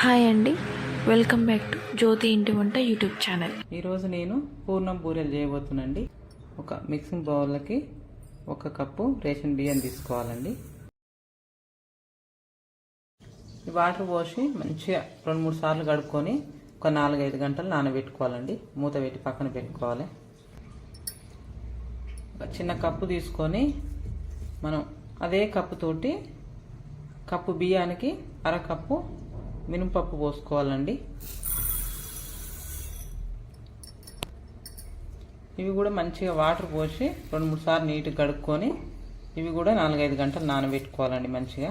Hi అండి. Welcome back to జ్యోతి ఇంటి వంట యూట్యూబ్ ఛానల్. ఈరోజు నేను పూర్ణం బూరెలు చేయబోతున్నాండి ఒక మిక్సింగ్ బౌల్కి ఒక కప్పు రేషన్ బియ్యం తీసుకోవాలండి. ఈ వాటర్ పోసి మంచిగా రెండు మూడు సార్లు కడుక్కొని ఒక నాలుగైదు గంటలు నానబెట్టుకోవాలండి. మూత పెట్టి పక్కన పెట్టుకోవాలి. ఒక చిన్న కప్పు తీసుకొని మనం అదే కప్పుతోటి కప్పు బియ్యానికి అరకప్పు మినపప్పు పోసుకోవాలండి. ఇవి కూడా మంచిగా వాటర్ పోసి రెండు మూడు సార్లు నీట్గా కడుక్కొని ఇవి కూడా నాలుగైదు గంటలు నానబెట్టుకోవాలండి మంచిగా.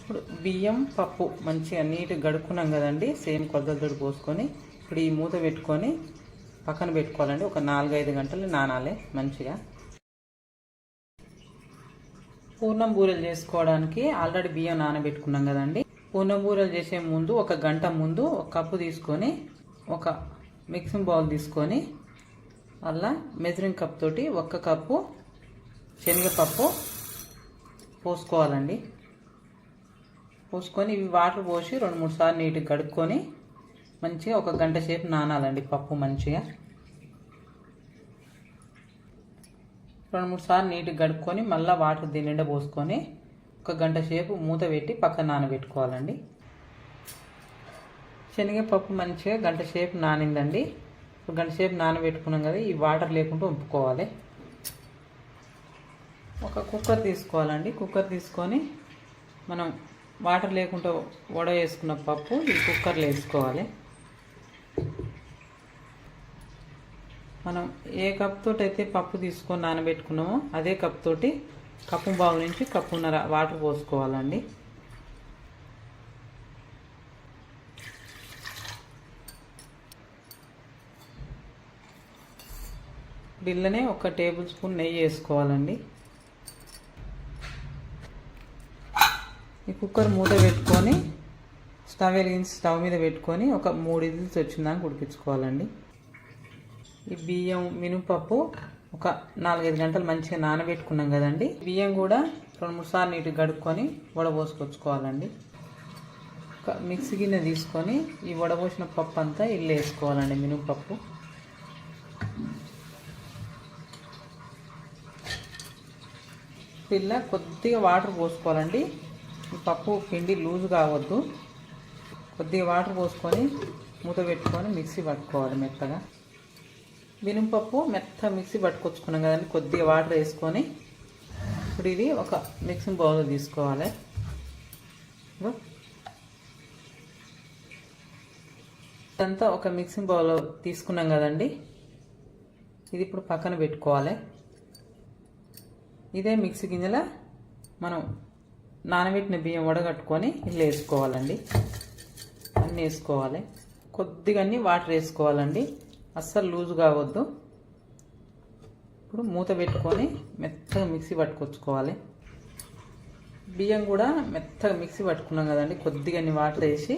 ఇప్పుడు బియ్యం పప్పు మంచిగా నీట్గా గడుక్కున్నాం కదండి సేమ్ కొద్దతోటి పోసుకొని ఇప్పుడు ఈ మూత పెట్టుకొని పక్కన పెట్టుకోవాలండి ఒక నాలుగైదు గంటలు నానాలి మంచిగా. పూర్ణం బూరెలు చేసుకోవడానికి ఆల్రెడీ బియ్యం నానబెట్టుకున్నాం కదండి. పూర్ణం బూరెలు చేసే ముందు ఒక గంట ముందు ఒక కప్పు తీసుకొని ఒక మిక్సింగ్ బౌల్ తీసుకొని అలా మెజరింగ్ కప్ తోటి ఒక్క కప్పు శనగపప్పు పోసుకోవాలండి. పోసుకొని ఇవి వాటర్ పోసి రెండు మూడు సార్లు నీట్గా కడుక్కొని మంచిగా ఒక గంట సేపు నానాలండి పప్పు మంచిగా. రెండు మూడు సార్లు నీట్గా కడుక్కొని మళ్ళీ వాటర్ దీని నిండా పోసుకొని ఒక గంట సేపు మూత పెట్టి పక్కన నానబెట్టుకోవాలండి. శనగపప్పు మంచిగా గంట సేపు నానిందండి. ఒక గంట సేపు నానబెట్టుకున్నాం కదా ఈ వాటర్ లేకుండా వంపుకోవాలి ఒక కుక్కర్ తీసుకోవాలండి. కుక్కర్ తీసుకొని మనం వాటర్ లేకుండా వడ వేసుకున్న పప్పు ఈ కుక్కర్లో వేసుకోవాలి. మనం ఏ కప్ తోటి అయితే పప్పు తీసుకొని నానబెట్టుకున్నామో అదే కప్ తోటి కప్పు బావు నుంచి కప్పున్నర వాటర్ పోసుకోవాలండి. బిల్లనే ఒక టేబుల్ స్పూన్ నెయ్యి వేసుకోవాలండి. ఈ కుక్కర్ మూత పెట్టుకొని స్టవ్ వెలిగించి స్టవ్ మీద పెట్టుకొని ఒక మూడు ఇదిల్స్ వచ్చిందాక ఉడికించుకోవాలండి. ఈ బియ్యం మినుపప్పు ఒక నాలుగైదు గంటలు మంచిగా నానబెట్టుకున్నాం కదండి. బియ్యం కూడా రెండు మూడు సార్లు నీట్గా గడుక్కొని వడబోసుకొచ్చుకోవాలండి ఒక మిక్సీ గిన్నె తీసుకొని ఈ వడబోసిన పప్పు అంతా ఇల్లు వేసుకోవాలండి మినపప్పు. పిల్ల కొద్దిగా వాటర్ పోసుకోవాలండి. ఈ పప్పు పిండి లూజ్ కావద్దు. కొద్దిగా వాటర్ పోసుకొని మూత పెట్టుకొని మిక్సీ పట్టుకోవాలి మెత్తగా. మినపప్పు మెత్త మిక్సీ పట్టుకొచ్చుకున్నాం కదండి. కొద్దిగా వాటర్ వేసుకొని ఇప్పుడు ఇది ఒక మిక్సింగ్ బౌల్ తీసుకోవాలి. ఇదంతా ఒక మిక్సింగ్ బౌల్ తీసుకున్నాం కదండి. ఇది ఇప్పుడు పక్కన పెట్టుకోవాలి. ఇదే మిక్సీ గింజల మనం నానబెట్టిన బియ్యం వడగట్టుకొని ఇల్లు వేసుకోవాలండి. అన్నీ వేసుకోవాలి. కొద్దిగా అన్ని వాటర్ వేసుకోవాలండి. అస్సలు లూజ్ కావద్దు. ఇప్పుడు మూత పెట్టుకొని మెత్తగా మిక్సీ పట్టుకొచ్చుకోవాలి. బియ్యం కూడా మెత్తగా మిక్సీ పట్టుకున్నాం కదండి కొద్దిగా అన్ని వాటర్ వేసి.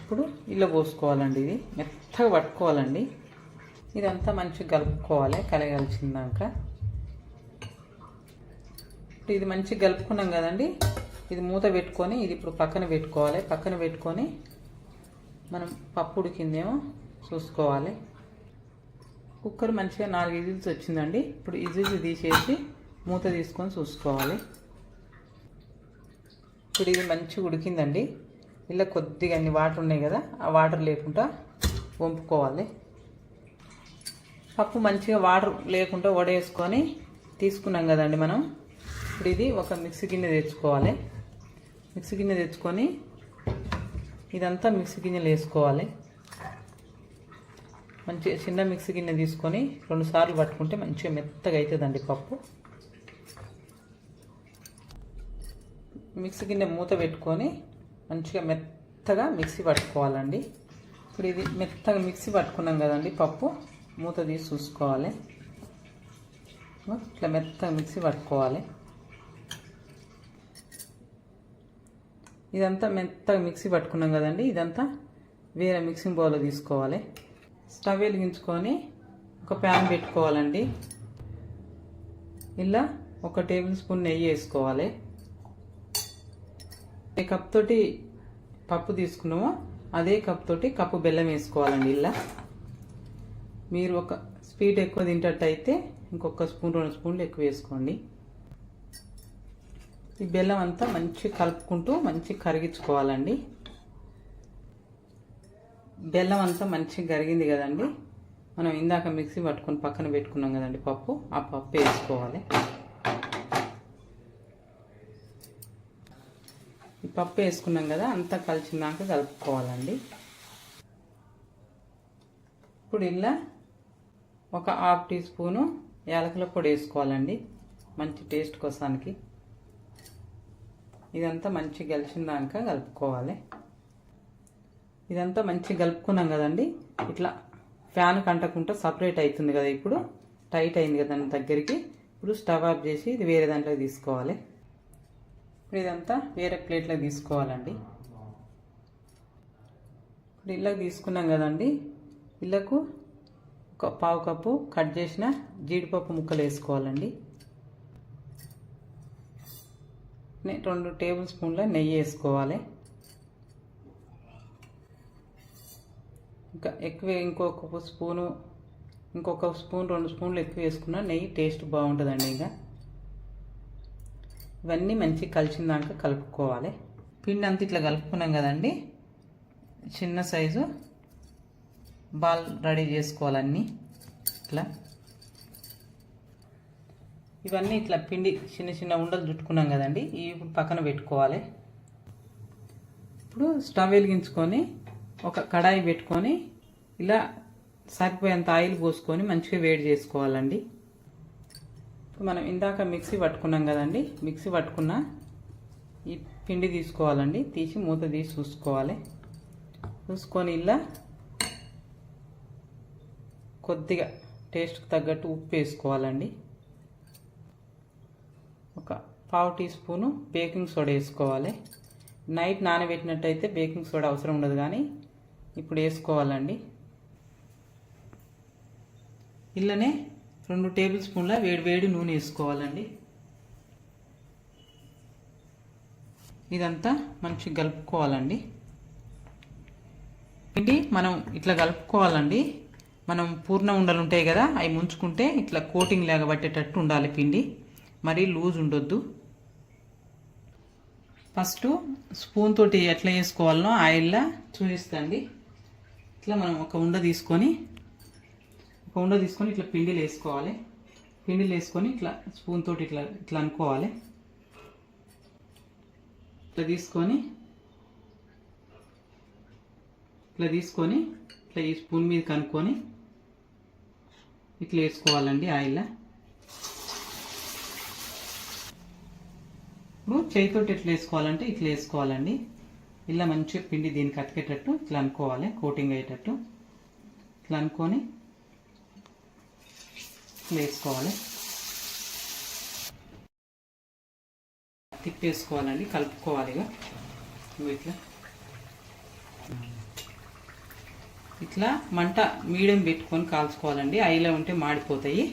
ఇప్పుడు ఇల్లు పోసుకోవాలండి ఇది మెత్తగా పట్టుకోవాలండి. ఇదంతా మంచిగా కలుపుకోవాలి కలగలిచిందాక ఇప్పుడు ఇది మంచిగా కలుపుకున్నాం కదండి ఇది మూత పెట్టుకొని ఇది ఇప్పుడు పక్కన పెట్టుకోవాలి పక్కన పెట్టుకొని మనం పప్పు ఉడికిందేమో చూసుకోవాలి. కుక్కర్ మంచిగా నాలుగు ఇజిల్స్ వచ్చిందండి. ఇప్పుడు ఇజిల్స్ తీసేసి మూత తీసుకొని చూసుకోవాలి. ఇప్పుడు ఇది మంచిగా ఉడికిందండి. ఇలా కొద్దిగా అన్ని వాటర్ ఉన్నాయి కదా ఆ వాటర్ లేకుండా వంపుకోవాలి. పప్పు మంచిగా వాటర్ లేకుండా వడేసుకొని తీసుకున్నాం కదండి మనం. ఇప్పుడు ఇది ఒక మిక్సీ గిన్నె తెచ్చుకోవాలి. మిక్సీ గిన్నె తెచ్చుకొని ఇదంతా మిక్సీ గిన్నెలు వేసుకోవాలి. మంచిగా చిన్న మిక్సీ గిన్నె తీసుకొని రెండుసార్లు పట్టుకుంటే మంచిగా మెత్తగా అవుతుందండి పప్పు. మిక్సీ గిన్నె మూత పెట్టుకొని మంచిగా మెత్తగా మిక్సీ పట్టుకోవాలండి. ఇప్పుడు ఇది మెత్తగా మిక్సీ పట్టుకున్నాం కదండి పప్పు మూత తీసి చూసుకోవాలి. ఇట్లా మెత్తగా మిక్సీ పట్టుకోవాలి. ఇదంతా మెత్తగా మిక్సీ పట్టుకున్నాం కదండి. ఇదంతా వేరే మిక్సింగ్ బౌల్లో తీసుకోవాలి. స్టవ్ వెలిగించుకొని ఒక ప్యాన్ పెట్టుకోవాలండి. ఇలా ఒక టేబుల్ స్పూన్ నెయ్యి వేసుకోవాలి. ఏ కప్ తోటి పప్పు తీసుకున్నామో అదే కప్ తోటి కప్పు బెల్లం వేసుకోవాలండి ఇలా. మీరు ఒక స్వీట్ ఎక్కువ తింటట్టయితే ఇంకొక స్పూన్ రెండు స్పూన్లు ఎక్కువ వేసుకోండి. ఈ బెల్లం అంతా మంచి కలుపుకుంటూ మంచి కరిగించుకోవాలండి. బెల్లం అంతా మంచిగా కరిగింది కదండి. మనం ఇందాక మిక్సీ పట్టుకొని పక్కన పెట్టుకున్నాం కదండి పప్పు. ఆ పప్పు వేసుకోవాలి. ఈ పప్పు వేసుకున్నాం కదా అంతా కలిసినాక కలుపుకోవాలండి. ఇప్పుడు ఇలా ఒక హాఫ్ టీ స్పూను యాలకుల పొడి వేసుకోవాలండి. మంచి టేస్ట్ కోసానికి. ఇదంతా మంచి కలిసిందాక కలుపుకోవాలి. ఇదంతా మంచిగా కలుపుకున్నాం కదండి. ఇట్లా ఫ్యాన్ కంటకుండా సపరేట్ అవుతుంది కదా ఇప్పుడు. టైట్ అయింది కదా దాని దగ్గరికి. ఇప్పుడు స్టవ్ ఆఫ్ చేసి ఇది వేరే దాంట్లోకి తీసుకోవాలి. ఇప్పుడు ఇదంతా వేరే ప్లేట్లో తీసుకోవాలండి. ఇప్పుడు ఇళ్ళకి తీసుకున్నాం కదండి. ఇళ్ళకు ఒక పావు కప్పు కట్ చేసిన జీడిపప్పు ముక్కలు వేసుకోవాలండి. రెండు టేబుల్ స్పూన్ల నెయ్యి వేసుకోవాలి. ఇంకా ఎక్కువ ఇంకొక స్పూను ఇంకొక స్పూన్ రెండు స్పూన్లు ఎక్కువ వేసుకున్నా నెయ్యి టేస్ట్ బాగుంటుందండి ఇంకా. ఇవన్నీ మంచిగా కలిసిందాక కలుపుకోవాలి. పిండి అంతా ఇట్లా కలుపుకున్నాం కదండి. చిన్న సైజు బాల్ రెడీ చేసుకోవాలన్నీ. ఇట్లా. ఇవన్నీ ఇట్లా పిండి చిన్న చిన్న ఉండలు చుట్టుకున్నాం కదండి. ఇవి ఇప్పుడు పక్కన పెట్టుకోవాలి. ఇప్పుడు స్టవ్ వెలిగించుకొని ఒక కడాయి పెట్టుకొని ఇలా సరిపోయేంత ఆయిల్ పోసుకొని మంచిగా వేడి చేసుకోవాలండి. మనం ఇందాక మిక్సీ పట్టుకున్నాం కదండి. మిక్సీ పట్టుకున్న ఈ పిండి తీసుకోవాలండి. తీసి మూత తీసి చూసుకోవాలి. చూసుకొని ఇలా కొద్దిగా టేస్ట్కి తగ్గట్టు ఉప్పు వేసుకోవాలండి. ఒక పావు టీ స్పూను బేకింగ్ సోడా వేసుకోవాలి. నైట్ నానబెట్టినట్టయితే బేకింగ్ సోడా అవసరం ఉండదు కానీ ఇప్పుడు వేసుకోవాలండి. ఇళ్ళనే రెండు టేబుల్ స్పూన్ల వేడి వేడి నూనె వేసుకోవాలండి. ఇదంతా మంచిగా కలుపుకోవాలండి. పిండి మనం ఇట్లా కలుపుకోవాలండి. మనం పూర్ణ ఉండలు ఉంటాయి కదా అవి ముంచుకుంటే ఇట్లా కోటింగ్ లాగా పట్టేటట్టు ఉండాలి పిండి. మరీ లూజ్ ఉండొద్దు. ఫస్ట్ స్పూన్ తోటి ఎట్లా వేసుకోవాలనో ఆయిల్లో చూపిస్తండి. ఇట్లా మనం ఒక ఉండ తీసుకొని ఒక ఉండ తీసుకొని ఇట్లా పిండిలు వేసుకోవాలి. పిండిలు వేసుకొని ఇట్లా స్పూన్ తోటి ఇట్లా ఇట్లా అనుకోవాలి. ఇట్లా తీసుకొని ఇట్లా తీసుకొని ఇట్లా ఈ స్పూన్ మీద కనుక్కొని ఇట్లా వేసుకోవాలండి ఆయిల్ ఇప్పుడు చేయితోటి ఎట్లా వేసుకోవాలంటే ఇట్లా వేసుకోవాలండి. ఇలా మంచిగా పిండి దీనికి అతికేటట్టు ఇట్లా అనుకోవాలి కోటింగ్ అయ్యేటట్టు. ఇట్లా అనుకొని ఇట్లా వేసుకోవాలి. తిప్పేసుకోవాలండి కలుపుకోవాలి ఇక. ఇట్లా. ఇట్లా మంట మీడియం పెట్టుకొని కాల్చుకోవాలండి. ఐలో ఉంటే మాడిపోతాయి.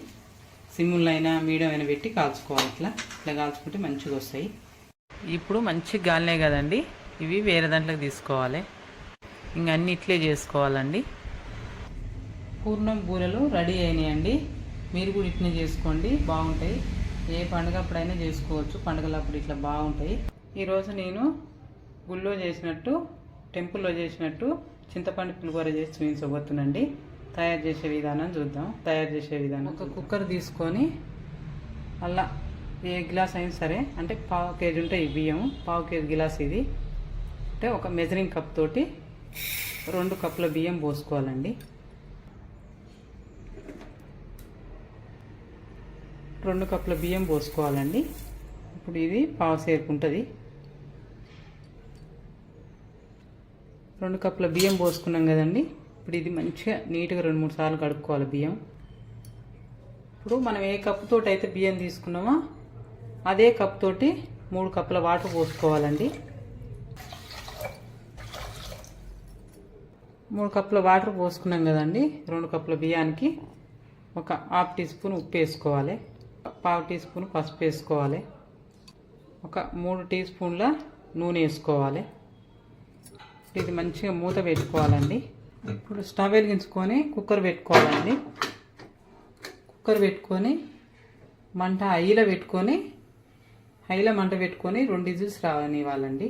సిమ్ములు అయినా మీడియం అయినా పెట్టి కాల్చుకోవాలి ఇట్లా. ఇట్లా కాల్చుకుంటే మంచిగా వస్తాయి. ఇప్పుడు మంచి గాలినే కదండి. ఇవి వేరే దాంట్లోకి తీసుకోవాలి. ఇంక అన్ని ఇట్లే చేసుకోవాలండి. పూర్ణం బూరెలు రెడీ అయినాయండి. మీరు కూడా ఇట్లనే చేసుకోండి. బాగుంటాయి. ఏ పండుగ అప్పుడైనా చేసుకోవచ్చు. పండుగలప్పుడు ఇట్లా బాగుంటాయి. ఈరోజు నేను గుళ్ళో చేసినట్టు టెంపుల్లో చేసినట్టు చింతపండు పులిహోర చేసి చూపించబోతున్నాండి తయారు చేసే విధానం చూద్దాం. తయారు చేసే విధానం ఒక కుక్కర్ తీసుకొని అలా ఏ గ్లాస్ అయినా సరే అంటే పావు కేజీ ఉంటాయి ఈ బియ్యం పావు కేజీ గ్లాస్ ఇది. అంటే ఒక మెజరింగ్ కప్ తోటి రెండు కప్పుల బియ్యం పోసుకోవాలండి. రెండు కప్పుల బియ్యం పోసుకోవాలండి. ఇప్పుడు ఇది పావు సేపు ఉంటుంది. రెండు కప్పుల బియ్యం పోసుకున్నాం కదండి. ఇప్పుడు ఇది మంచిగా నీట్గా రెండు మూడు సార్లు కడుక్కోవాలి బియ్యం. ఇప్పుడు మనం ఏ కప్పుతో అయితే బియ్యం తీసుకున్నామో అదే కప్ తోటి మూడు కప్పుల వాటర్ పోసుకోవాలండి. మూడు కప్పుల వాటర్ పోసుకున్నాం కదండి రెండు కప్పుల బియ్యానికి ఒక హాఫ్ టీ స్పూన్ ఉప్పు వేసుకోవాలి పావు టీ స్పూన్ పసుపు వేసుకోవాలి ఒక మూడు టీ స్పూన్ల నూనె వేసుకోవాలి. ఇది మంచిగా మూత పెట్టుకోవాలండి. ఇప్పుడు స్టవ్ వెలిగించుకొని కుక్కర్ పెట్టుకోవాలండి. కుక్కర్ పెట్టుకొని మంట హైలో పెట్టుకొని హైలో మంట పెట్టుకొని రెండు విజిల్స్ రావనివ్వాలండి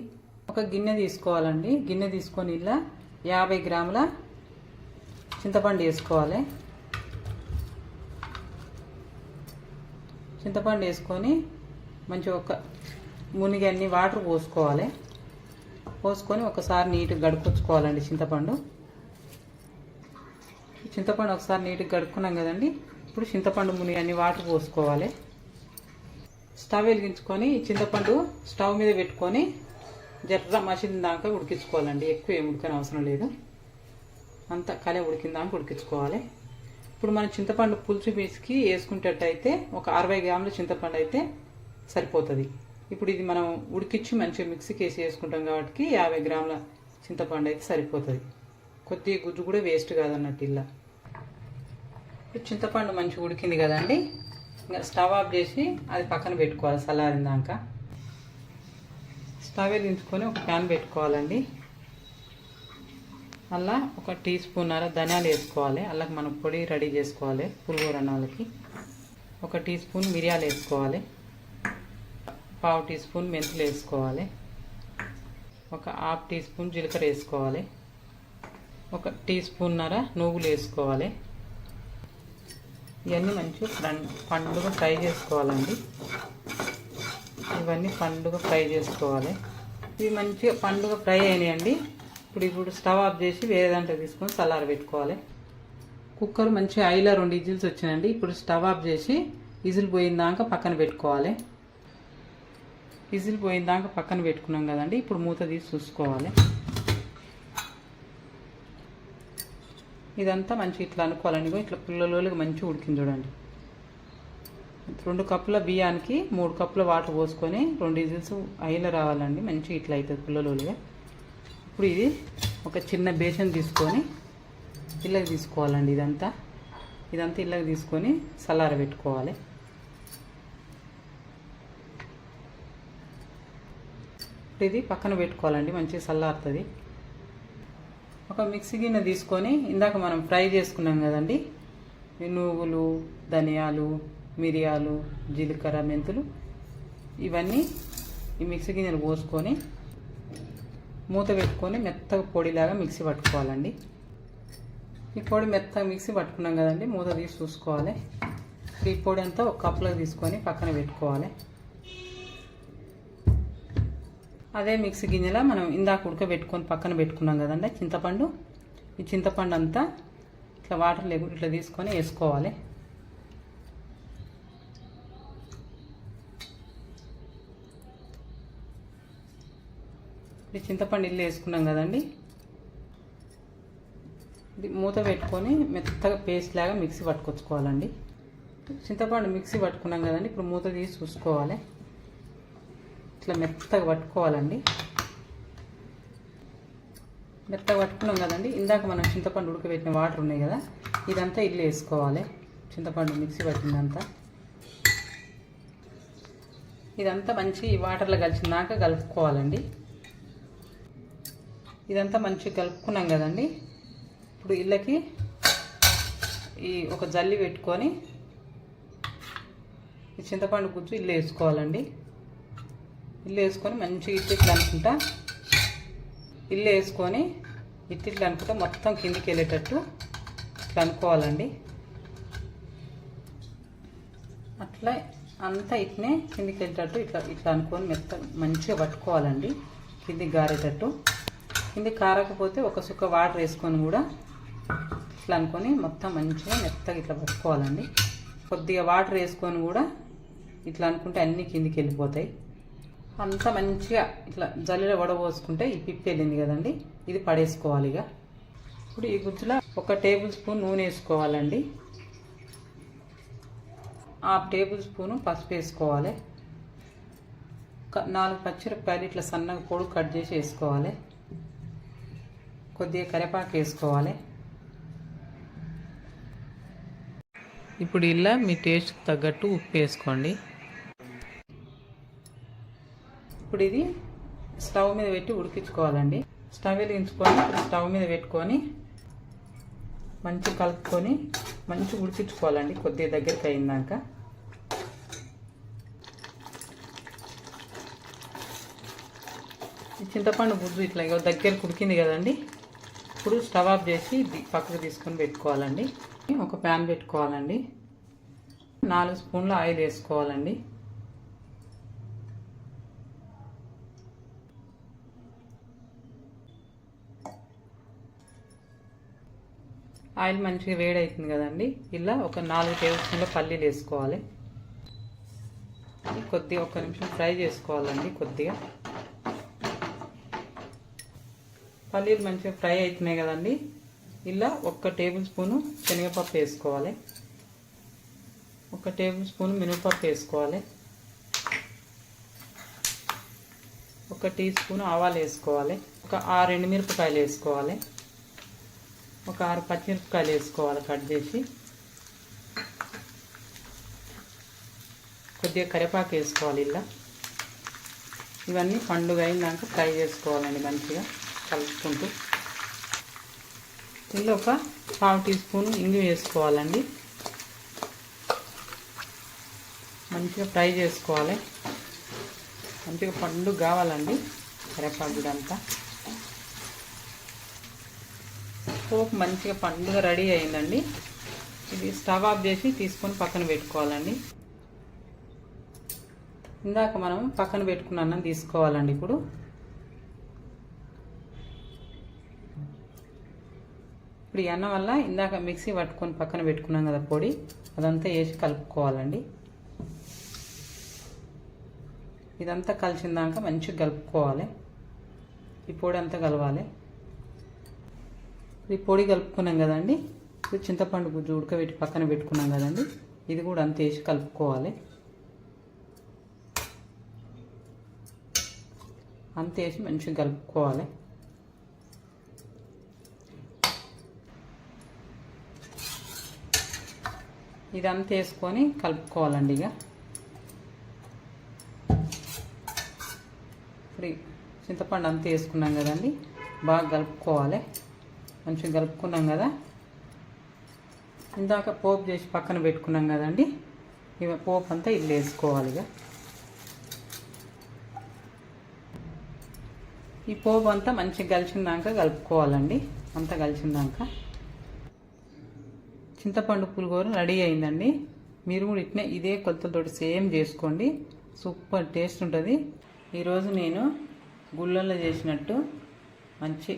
ఒక గిన్నె తీసుకోవాలండి. గిన్నె తీసుకొని ఇలా యాభై గ్రాముల చింతపండు వేసుకోవాలి. చింతపండు వేసుకొని మంచి ఒక మునిగి అన్ని వాటర్ పోసుకోవాలి. పోసుకొని ఒకసారి నీట్గా గడుపుచ్చుకోవాలండి చింతపండు. చింతపండు ఒకసారి నీట్గా గడుక్కున్నాం కదండి. ఇప్పుడు చింతపండు ముని అన్ని వాటర్ పోసుకోవాలి. స్టవ్ వెలిగించుకొని చింతపండు స్టవ్ మీద పెట్టుకొని జర్ర మసిన దాకా ఉడికించుకోవాలండి. ఎక్కువ ఏం ఉడికని అవసరం లేదు. అంత కలే ఉడికిన దాకా ఉడికించుకోవాలి. ఇప్పుడు మనం చింతపండు పులుసు పీసుకి వేసుకునేటట్టయితే ఒక అరవై గ్రాముల చింతపండు అయితే సరిపోతుంది. ఇప్పుడు ఇది మనం ఉడికించి మంచిగా మిక్సీకి వేసి వేసుకుంటాం కాబట్టి యాభై గ్రాముల చింతపండు అయితే సరిపోతుంది. కొద్దిగా గుజ్జు కూడా వేస్ట్ కాదన్నట్టు ఇలా. ఇప్పుడు చింతపండు మంచిగా ఉడికింది కదండి. ఇంకా స్టవ్ ఆఫ్ చేసి అది పక్కన పెట్టుకోవాలి చల్లారిన దాకా స్టవ్ వెలిగించుకొని ఒక ప్యాన్ పెట్టుకోవాలండి. అలా ఒక టీ స్పూన్ అర ధనియాలు వేసుకోవాలి. అలాగే మనం పొడి రెడీ చేసుకోవాలి పులిహోర అన్నాలకి ఒక టీ స్పూన్ మిరియాలు వేసుకోవాలి. పావు టీ స్పూన్ మెంతులు వేసుకోవాలి. ఒక హాఫ్ టీ స్పూన్ జీలకర్ర వేసుకోవాలి. ఒక టీ స్పూన్నర నువ్వులు వేసుకోవాలి. ఇవన్నీ మంచిగా పండుగ ఫ్రై చేసుకోవాలండి. ఇవన్నీ పండుగ ఫ్రై చేసుకోవాలి. ఇవి మంచిగా పండుగ ఫ్రై అయినాయండి. ఇప్పుడు ఇప్పుడు స్టవ్ ఆఫ్ చేసి వేరే దాంట్లో తీసుకొని చల్లార పెట్టుకోవాలి. కుక్కర్ మంచిగా ఐలో రెండు ఇజిల్స్ వచ్చినాయండి. ఇప్పుడు స్టవ్ ఆఫ్ చేసి ఇజిల్ పోయిందాక పక్కన పెట్టుకోవాలి. ఇజిల్ పోయిందాక పక్కన పెట్టుకున్నాం కదండి. ఇప్పుడు మూత తీసి చూసుకోవాలి. ఇదంతా మంచి ఇట్లా అనుకోవాలని ఇట్లా పుల్లలోకి మంచి ఉడికింది చూడండి. రెండు కప్పుల బియ్యానికి మూడు కప్పుల వాటర్ పోసుకొని రెండు విజిల్స్ అయిన రావాలండి. మంచిగా ఇట్లా అవుతుంది పుల్లలోలుగా ఇప్పుడు ఇది ఒక చిన్న బేసన్ తీసుకొని ఇళ్ళకి తీసుకోవాలండి ఇదంతా. ఇదంతా ఇళ్ళకి తీసుకొని సలార పెట్టుకోవాలి. ఇప్పుడు ఇది పక్కన పెట్టుకోవాలండి. మంచిగా చల్లారుతుంది ఒక మిక్సీ గిన్నె తీసుకొని ఇందాక మనం ఫ్రై చేసుకున్నాం కదండి. నువ్వులు ధనియాలు మిరియాలు జీలకర్ర మెంతులు ఇవన్నీ ఈ మిక్సీ గిన్నెలు పోసుకొని మూత పెట్టుకొని మెత్తగా పొడిలాగా మిక్సీ పట్టుకోవాలండి. ఈ పొడి మెత్తగా మిక్సీ పట్టుకున్నాం కదండి మూత తీసి చూసుకోవాలి. ఈ పొడి అంతా ఒక కప్లో తీసుకొని పక్కన పెట్టుకోవాలి. అదే మిక్సీ గిన్నెలో మనం ఇందాక ఉడకబెట్టుకొని పక్కన పెట్టుకున్నాం కదండి చింతపండు. ఈ చింతపండు అంతా ఇట్లా వాటర్ లేకుండా ఇట్లా తీసుకొని వేసుకోవాలి. ఈ చింతపండు ఇల్లు వేసుకున్నాం కదండి. ఇది మూత పెట్టుకొని మెత్తగా పేస్ట్ లాగా మిక్సీ పట్టుకొచ్చుకోవాలండి. చింతపండు మిక్సీ పట్టుకున్నాం కదండి ఇప్పుడు మూత తీసి చూసుకోవాలి. ఇట్లా మెత్తగా పట్టుకోవాలండి. మెత్తగా పట్టుకున్నాం కదండి. ఇందాక మనం చింతపండు ఉడకబెట్టిన వాటర్ ఉన్నాయి కదా ఇదంతా ఇల్లు వేసుకోవాలి. చింతపండు మిక్సీ పట్టిందంతా. ఇదంతా మంచి వాటర్లో కలిసినాక కలుపుకోవాలండి. ఇదంతా మంచిగా కలుపుకున్నాం కదండి. ఇప్పుడు ఇళ్ళకి ఈ ఒక జల్లి పెట్టుకొని ఈ చింతపండు గుజ్జు ఇల్లు వేసుకోవాలండి. ఇల్లు వేసుకొని మంచిగా ఇట్టిట్లు అనుకుంటా. ఇల్లు వేసుకొని ఇట్టిట్లు ఇట్లా అనుకుంటా. మొత్తం కిందికి వెళ్ళేటట్టు ఇట్లా అనుకోవాలండి. అట్లా అంతా ఇట్నే కిందికి వెళ్ళేటట్టు ఇట్లా ఇట్లా అనుకొని మెత్త మంచిగా పట్టుకోవాలండి. కిందికి గారేటట్టు. కిందికి కారకపోతే ఒక సుక్క వాటర్ వేసుకొని కూడా ఇట్లా అనుకొని మొత్తం మంచిగా మెత్తగా ఇట్లా పట్టుకోవాలండి. కొద్దిగా వాటర్ వేసుకొని కూడా ఇట్లా అనుకుంటే అన్నీ కిందికి వెళ్ళిపోతాయి. అంతా మంచిగా ఇట్లా జల్లిలో వడబోసుకుంటే ఈ పిప్పి వెళ్ళింది కదండి. ఇది పడేసుకోవాలి ఇక. ఇప్పుడు ఈ గుజ్జులో ఒక టేబుల్ స్పూన్ నూనె వేసుకోవాలండి. హాఫ్ టేబుల్ స్పూను పసుపు వేసుకోవాలి. నాలుగు పచ్చిమిరపకాయలు ఇట్లా సన్నగా పొడి కట్ చేసి వేసుకోవాలి. కొద్దిగా కరివేపాకు వేసుకోవాలి. ఇప్పుడు ఇలా మీ టేస్ట్కి తగ్గట్టు ఉప్పు వేసుకోండి. ఇప్పుడు ఇది స్టవ్ మీద పెట్టి ఉడికించుకోవాలండి. స్టవ్ వెలిగించుకొని స్టవ్ మీద పెట్టుకొని మంచి కలుపుకొని మంచి ఉడికించుకోవాలండి. కొద్దిగా దగ్గరికి అయిందాక చింతపండు గుజ్జు ఇట్లా దగ్గర ఉడికింది కదండి. ఇప్పుడు స్టవ్ ఆఫ్ చేసి పక్కకు తీసుకొని పెట్టుకోవాలండి. ఒక ప్యాన్ పెట్టుకోవాలండి. నాలుగు స్పూన్ల ఆయిల్ వేసుకోవాలండి. ఆయిల్ మంచిగా వేడి అవుతుంది కదండి. ఇలా ఒక నాలుగు టేబుల్ స్పూన్ల పల్లీలు వేసుకోవాలి. కొద్దిగా ఒక నిమిషం ఫ్రై చేసుకోవాలండి కొద్దిగా. పల్లీలు మంచిగా ఫ్రై అవుతున్నాయి కదండి. ఇలా ఒక టేబుల్ స్పూను శనగపప్పు వేసుకోవాలి. ఒక టేబుల్ స్పూన్ మినపప్పు వేసుకోవాలి. ఒక టీ స్పూన్ ఆవాలు వేసుకోవాలి. ఒక ఆరు ఎండుమిరపకాయలు వేసుకోవాలి. ఒక ఆరు పచ్చిమిరపకాయలు వేసుకోవాలి కట్ చేసి. కొద్దిగా కరివేపాకు వేసుకోవాలి ఇలా. ఇవన్నీ పండుగ అయినాక ఫ్రై చేసుకోవాలండి మంచిగా కలుపుకుంటూ. ఇందులో ఒక పావు టీ స్పూన్ ఇంగు వేసుకోవాలండి. మంచిగా ఫ్రై చేసుకోవాలి. మంచిగా పండు కావాలండి కరివేపాకు కూడా అంతా. పోపు మంచిగా పండుగ రెడీ అయిందండి. ఇది స్టవ్ ఆఫ్ చేసి తీసుకొని పక్కన పెట్టుకోవాలండి. ఇందాక మనం పక్కన పెట్టుకున్న అన్నం తీసుకోవాలండి ఇప్పుడు. ఇప్పుడు ఈ అన్నం వల్ల ఇందాక మిక్సీ పట్టుకొని పక్కన పెట్టుకున్నాం కదా పొడి అదంతా వేసి కలుపుకోవాలండి. ఇదంతా కలిసిందాక మంచిగా కలుపుకోవాలి. ఈ పొడి అంతా కలవాలి. ఇది పొడి కలుపుకున్నాం కదండి. ఇప్పుడు చింతపండు గుజ్జు ఉడకబెట్టి పక్కన పెట్టుకున్నాం కదండి. ఇది కూడా అంత వేసి కలుపుకోవాలి. అంత వేసి మంచిగా కలుపుకోవాలి. ఇదంతా వేసుకొని కలుపుకోవాలండి ఇక. ఇప్పుడు చింతపండు అంతా వేసుకున్నాం కదండి. బాగా కలుపుకోవాలి. మంచిగా కలుపుకున్నాం కదా. ఇందాక పోపు చేసి పక్కన పెట్టుకున్నాం కదండి. ఇవి పోపు అంతా ఇల్లు వేసుకోవాలి ఇక. ఈ పోపు అంతా మంచిగా కలిసిందాక కలుపుకోవాలండి. అంతా కలిసిందాక చింతపండు పులిహోర రెడీ అయిందండి. మీరు కూడా ఇట్నే ఇదే కొలతలతోటి సేమ్ చేసుకోండి. సూపర్ టేస్ట్ ఉంటుంది. ఈరోజు నేను గుళ్ళల్లో చేసినట్టు మంచి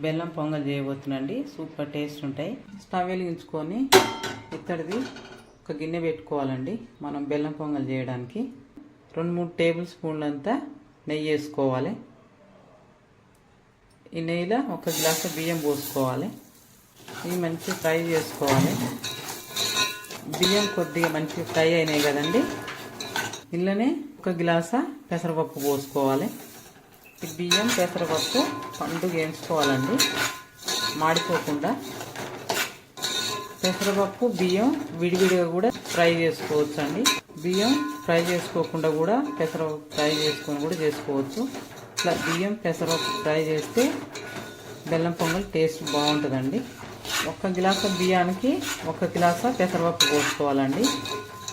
బెల్లం పొంగల్ చేయబోతున్నాండి. సూపర్ టేస్ట్ ఉంటాయి. స్టవ్ వెలిగించుకొని ఇత్తడిది ఒక గిన్నె పెట్టుకోవాలండి. మనం బెల్లం పొంగల్ చేయడానికి రెండు మూడు టేబుల్ స్పూన్లంతా నెయ్యి వేసుకోవాలి. ఈ నెయ్యిలో ఒక గ్లాసు బియ్యం పోసుకోవాలి. ఇవి మంచిగా ఫ్రై చేసుకోవాలి. బియ్యం కొద్దిగా మంచిగా ఫ్రై అయినాయి కదండి. ఇందులోనే ఒక గ్లాస పెసరపప్పు పోసుకోవాలి. బియ్యం పెసరపప్పు పండు వేయించుకోవాలండి. మాడిపోకుండా. పెసరపప్పు బియ్యం విడివిడిగా కూడా ఫ్రై చేసుకోవచ్చు అండి బియ్యం ఫ్రై చేసుకోకుండా కూడా పెసరపప్పు ఫ్రై చేసుకొని కూడా చేసుకోవచ్చు. ఇట్లా బియ్యం పెసరపప్పు ఫ్రై చేస్తే బెల్లం పొంగల్ టేస్ట్ బాగుంటుందండి. ఒక గిలాస బియ్యానికి ఒక గిలాస పెసరపప్పు పోసుకోవాలండి.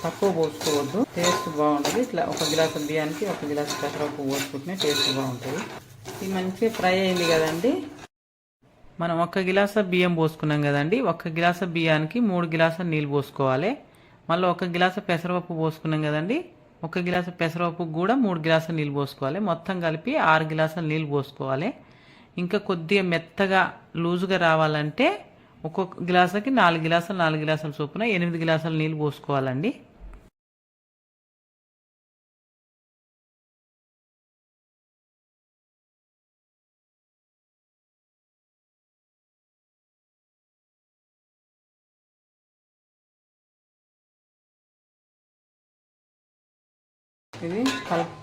తక్కువ పోసుకోవద్దు. టేస్ట్ బాగుంటుంది. ఇట్లా ఒక గ్లాసు బియ్యానికి ఒక గ్లాసు పెసరపప్పు పోసుకుంటే టేస్ట్ బాగుంటుంది. ఇది మంచిగా ఫ్రై అయింది కదండి. మనం ఒక గిలాస బియ్యం పోసుకున్నాం కదండి. ఒక గిలాస బియ్యానికి మూడు గిలాసుల నీళ్ళు పోసుకోవాలి. మళ్ళీ ఒక గిలాస పెసరపప్పు పోసుకున్నాం కదండి. ఒక గిలాస పెసరపప్పు కూడా మూడు గ్లాసులు నీళ్ళు పోసుకోవాలి. మొత్తం కలిపి ఆరు గ్లాసులు నీళ్ళు పోసుకోవాలి. ఇంకా కొద్దిగా మెత్తగా లూజుగా రావాలంటే ఒక్కొక్క గ్లాసుకి నాలుగు గ్లాసులు నాలుగు గ్లాసుల చొప్పున ఎనిమిది గ్లాసుల నీళ్ళు పోసుకోవాలండి.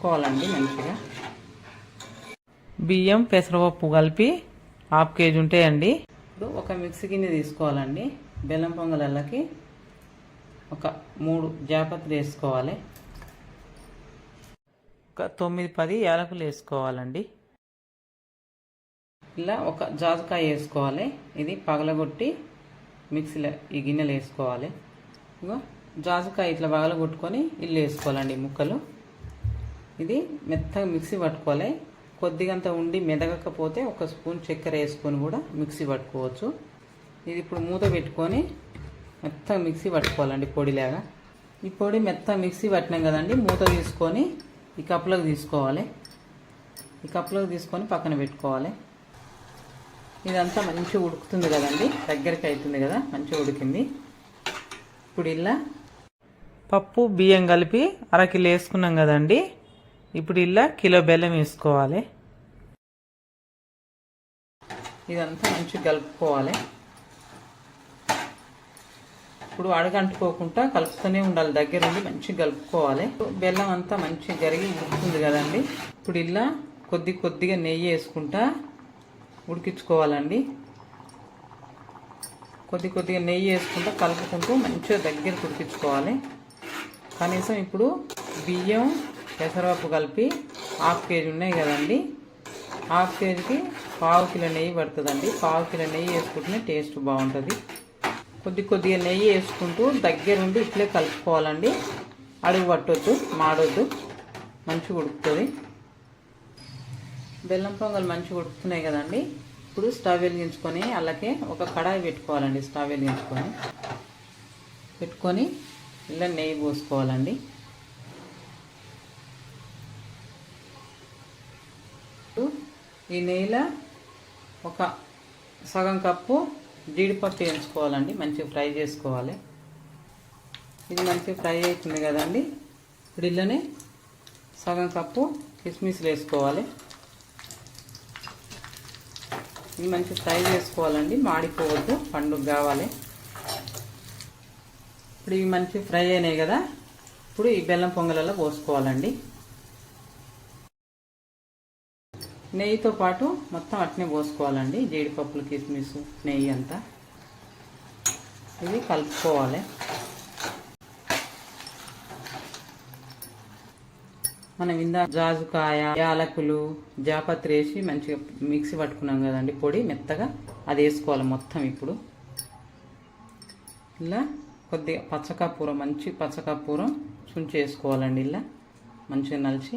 కలుపుకోవాలండి మంచిగా. బియ్యం పెసరపప్పు కలిపి హాఫ్ కేజీ ఉంటాయండి. ఇప్పుడు ఒక మిక్సీ గిన్నె తీసుకోవాలండి. బెల్లం పొంగలకి ఒక మూడు జాపత్రి వేసుకోవాలి. ఒక తొమ్మిది పది యాలకులు వేసుకోవాలండి. ఇలా ఒక జాజకాయ వేసుకోవాలి. ఇది పగలగొట్టి మిక్సీలో ఈ గిన్నెలో వేసుకోవాలి. ఇగో జాజకాయ ఇట్లా పగలగొట్టుకొని ఇల్లు వేసుకోవాలండి ముక్కలు. ఇది మెత్తగా మిక్సీ పట్టుకోవాలి. కొద్దిగంత ఉండి మెదగకపోతే ఒక స్పూన్ చక్కెర వేసుకొని కూడా మిక్సీ పట్టుకోవచ్చు. ఇది ఇప్పుడు మూత పెట్టుకొని మెత్తగా మిక్సీ పట్టుకోవాలండి పొడిలాగా. ఈ పొడి మెత్తగా మిక్సీ పట్టినాం కదండి మూత తీసుకొని ఈ కప్పులోకి తీసుకోవాలి. ఈ కప్పులోకి తీసుకొని పక్కన పెట్టుకోవాలి. ఇదంతా మంచిగా ఉడుకుతుంది కదండి దగ్గరికి అవుతుంది కదా మంచిగా ఉడికింది. ఇప్పుడు ఇలా పప్పు బియ్యం కలిపి అరకిలో వేసుకున్నాం కదండి ఇప్పుడు ఇలా కిలో బెల్లం వేసుకోవాలి. ఇదంతా మంచిగా కలుపుకోవాలి. ఇప్పుడు అడగంటుకోకుండా కలుపుతూనే ఉండాలి. దగ్గర ఉండి మంచిగా కలుపుకోవాలి. బెల్లం అంతా మంచిగా గరిగి ఉడుకుతుంది కదండి. ఇప్పుడు ఇలా కొద్ది కొద్దిగా నెయ్యి వేసుకుంటా ఉడికించుకోవాలండి. కొద్ది కొద్దిగా నెయ్యి వేసుకుంటూ కలుపుకుంటూ మంచిగా దగ్గర ఉడికించుకోవాలి. కనీసం ఇప్పుడు బియ్యం పెసరపప్పు కలిపి హాఫ్ కేజీ ఉన్నాయి కదండి. హాఫ్ కేజీకి పావు కిలో నెయ్యి పడుతుందండి. పావు కిలో నెయ్యి వేసుకుంటేనే టేస్ట్ బాగుంటుంది. కొద్ది కొద్దిగా నెయ్యి వేసుకుంటూ దగ్గరుండి ఇట్లే కలుపుకోవాలండి. అడుగు పట్టొద్దు మాడొద్దు. మంచిగా ఉడుకుతుంది. బెల్లం పొంగల్ మంచిగా ఉడుకుతున్నాయి కదండి. ఇప్పుడు స్టవ్ వెలిగించుకొని అలాగే ఒక కడాయి పెట్టుకోవాలండి స్టవ్ వెలిగించుకొని. పెట్టుకొని ఇలా నెయ్యి పోసుకోవాలండి. ఈ నెయ్యిలో ఒక సగం కప్పు జీడిపప్పు వేయించుకోవాలండి మంచిగా ఫ్రై చేసుకోవాలి. ఇది మంచిగా ఫ్రై అవుతుంది కదండి. ఇప్పుడు ఇళ్ళనే సగం కప్పు కిస్మిస్లు వేసుకోవాలి. ఇది మంచిగా ఫ్రై చేసుకోవాలండి మాడిపోవద్దు పండుగ కావాలి. ఇప్పుడు ఇవి మంచిగా ఫ్రై అయినాయి కదా ఇప్పుడు ఈ బెల్లం పొంగలలో పోసుకోవాలండి. నెయ్యితో పాటు మొత్తం అట్నే పోసుకోవాలండి. జీడిపప్పులు కిస్మిస్ నెయ్యి అంతా. ఇవి కలుపుకోవాలి. మనం ఇందా జాజుకాయ యాలకులు జాపత్రి వేసి మంచిగా మిక్సీ పట్టుకున్నాం కదండి పొడి మెత్తగా. అది వేసుకోవాలి మొత్తం ఇప్పుడు. ఇలా కొద్దిగా పచ్చకర్పూరం మంచి పచ్చకర్పూరం చుంచి వేసుకోవాలండి ఇలా. మంచిగా నలిచి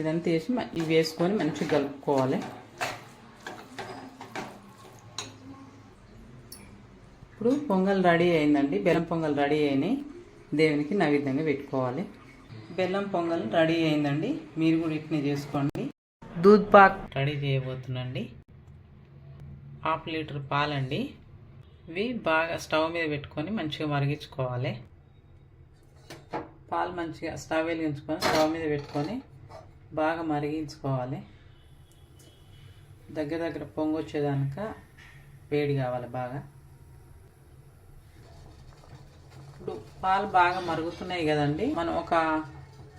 ఇదంతా వేసి ఇవి వేసుకొని మంచిగా కలుపుకోవాలి. ఇప్పుడు పొంగల్ రెడీ అయిందండి. బెల్లం పొంగల్ రెడీ అయినాయి. దేవునికి నైవేద్యంగా పెట్టుకోవాలి. బెల్లం పొంగల్ రెడీ అయిందండి. మీరు కూడా ఇట్నే చేసుకోండి. దూద్ పాక్ రెడీ చేయబోతున్నాండి హాఫ్ లీటర్ పాలండి. ఇవి బాగా స్టవ్ మీద పెట్టుకొని మంచిగా మరిగించుకోవాలి. పాలు మంచిగా స్టవ్ వెలిగించుకొని స్టవ్ మీద పెట్టుకొని బాగా మరిగించుకోవాలి. దగ్గర దగ్గర పొంగొచ్చేదానిక వేడి కావాలి బాగా. ఇప్పుడు పాలు బాగా మరుగుతున్నాయి కదండి. మనం ఒక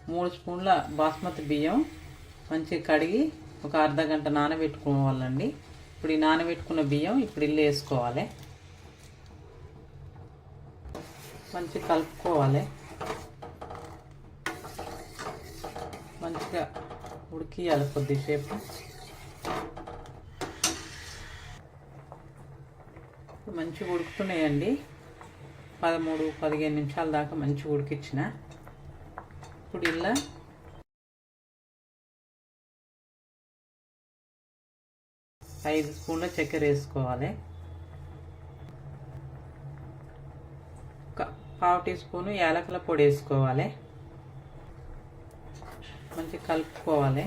మూడు స్పూన్ల బాస్మతి బియ్యం మంచిగా కడిగి ఒక అర్ధ గంట నానబెట్టుకోవాలండి. ఇప్పుడు ఈ నానబెట్టుకున్న బియ్యం ఇప్పుడు ఇల్లు వేసుకోవాలి. మంచిగా కలుపుకోవాలి. మంచిగా ఉడికియాలి కొద్దిసేపు. మంచిగా ఉడుకుతున్నాయండి. పదమూడు పదిహేను నిమిషాల దాకా మంచిగా ఉడికిచ్చిన. ఇప్పుడు ఇలా ఐదు స్పూన్ల చక్కెర వేసుకోవాలి. పావు టీ స్పూను యాలకుల పొడి వేసుకోవాలి. మంచిగా కలుపుకోవాలి.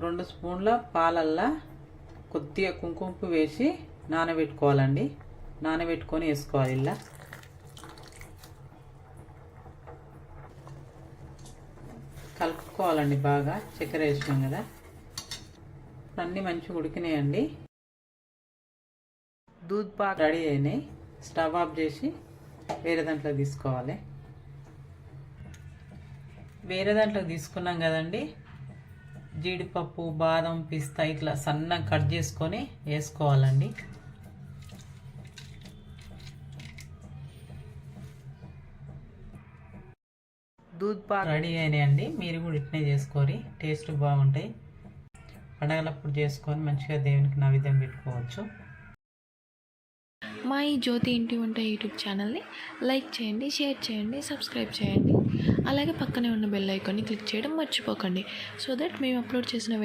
రెండు స్పూన్ల పాలల్లా కొద్దిగా కుంకుమ వేసి నానబెట్టుకోవాలండి. నానబెట్టుకొని వేసుకోవాలి ఇలా. కలుపుకోవాలండి బాగా చక్కెర వేసినాం కదా. అన్నీ మంచిగా ఉడికినాయండి. దూద్ పాక్ రెడీ అయినాయి. స్టవ్ ఆఫ్ చేసి వేరే దాంట్లో తీసుకోవాలి. వేరే దాంట్లో తీసుకున్నాం కదండి. జీడిపప్పు బాదం పిస్తా ఇట్లా సన్నగా కట్ చేసుకొని వేసుకోవాలండి. దూద్ పాక్. రెడీ అయినాయండి. మీరు కూడా ఇట్నే చేసుకోరి టేస్ట్ బాగుంటాయి. పండగలప్పుడు చేసుకొని మంచిగా దేవునికి నైవేద్యం పెట్టుకోవచ్చు. మా ఈ జ్యోతి ఇంటి వంట యూట్యూబ్ ఛానల్ని లైక్ చేయండి షేర్ చేయండి సబ్స్క్రైబ్ చేయండి. అలాగే పక్కనే ఉన్న బెల్ ఐకాన్ని క్లిక్ చేయడం మర్చిపోకండి. సో దట్ మేము అప్లోడ్ చేసిన